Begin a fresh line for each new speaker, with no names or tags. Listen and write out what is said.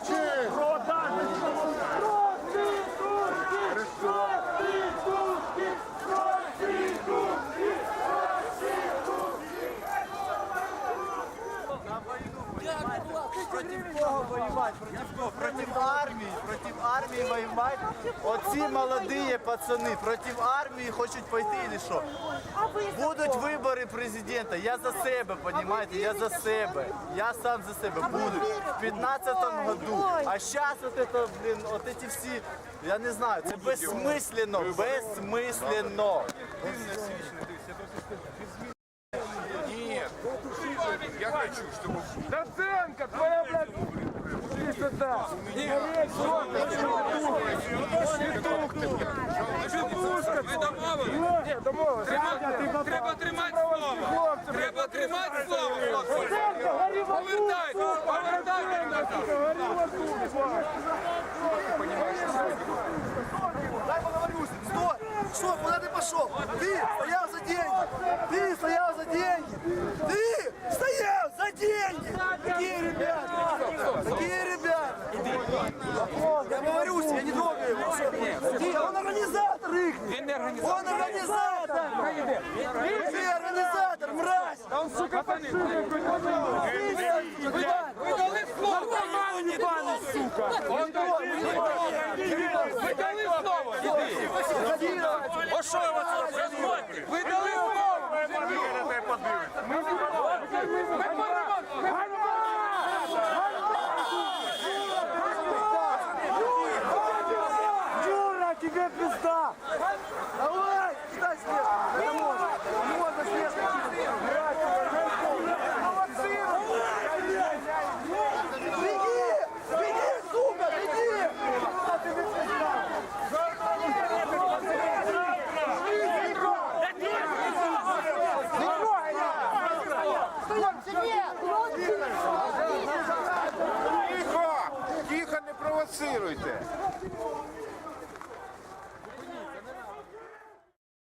그렇지. Проти кого воювати? Проти кого? Проти армії, проти армії воювати. Оці молоді пацани проти армії хочуть пойти чи що? Будуть вибори президента. Я за себе, розумієте? Я за себе. Я сам за себе буду. В 15-му году. А зараз от это, блін, от ці всі, я не знаю, це безсмислено, безсмислено.
Хочу, чтобы
Доценко, твоя, блядь, иди сюда.
Ми домовились.
Не, домовились.
Треба тримати слово. Треба тримати слово, хлопці. Повертайте, повертайте назад.
Дай поговорю. Стой! Что, куда ты пошел? Ты стоял за деньги! Ты стоял за деньги! Ты их! Он организатор! Ты организатор, мразь!
Он, сука, фальшивый,
Вы дали слово. Ви дали слово.
О, что его
Ви дали
тебе!
Давай! Кидай след! Это можно! Можно след! Беги! Беги, сука! Беги!
Тихо, не провоцируйте.